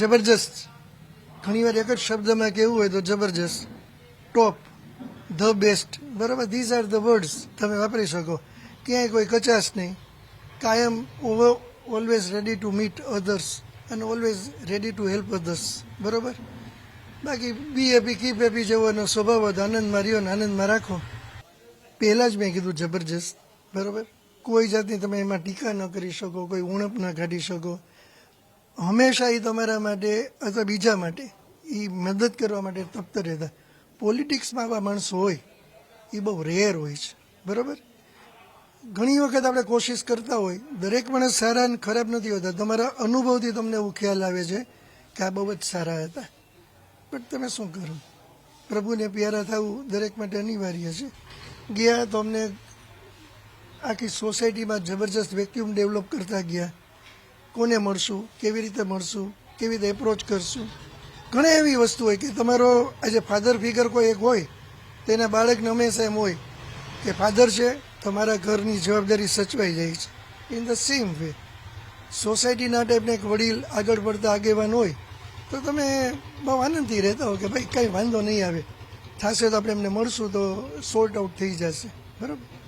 જબરજસ્ત. ઘણીવાર એક જ શબ્દમાં કહેવું હોય તો જબરજસ્ત. ટોપ ધ બેસ્ટ બરાબર ધીઝ આર ધ વર્ડ્સ તમે વાપરી શકો. ક્યાંય કોઈ કચાશ નહીં. કાયમ always ready to meet others અને always ready to help others બરાબર? બાકી બી હેપી કીપ હેપી જેવો સ્વભાવ હતો આનંદમાં રહ્યો ને આનંદમાં રાખો. પહેલાં જ મેં કીધું જબરજસ્ત. બરાબર? કોઈ જાતની તમે એમાં ટીકા ન કરી શકો, કોઈ ઉણપ ન કાઢી શકો. હંમેશા એ તમારા માટે, અથવા બીજા માટે એ મદદ કરવા માટે તપ્ત રહેતા. પોલિટિક્સમાં આવા માણસો હોય એ બહુ રેર હોય છે. બરાબર? ઘણી વખત આપણે કોશિશ કરતા હોય, દરેક માણસ સારા અને ખરાબ નથી હોતા. તમારા અનુભવથી તમને એવું ખ્યાલ આવે છે કે આ બહુ જ સારા હતા. બટ તમે શું કરો? પ્રભુને પ્યારા થવું દરેક માટે અનિવાર્ય છે. ગયા તો અમને આખી સોસાયટીમાં જબરજસ્ત વેક્યુમ ડેવલપ કરતા ગયા. કોને મળશું, કેવી રીતે મળશું, કેવી રીતે એપ્રોચ કરશું? ઘણી એવી વસ્તુ હોય કે તમારો આજે ફાધર ફિગર કોઈ એક હોય તેના બાળકને હંમેશા એમ હોય કે ફાધર છે તમારા ઘરની જવાબદારી સચવાઈ જાય છે. ઇન ધ સેમ વે સોસાયટીના ટાઈપના એક વડીલ આગળ પડતા આગેવાન હોય, તો તમે બહુ આનંદથી રહેતા હો કે ભાઈ કંઈ વાંધો નહીં આવે. થશે તો આપણે એમને મળશું તો સોર્ટ આઉટ થઈ જશે. બરાબર?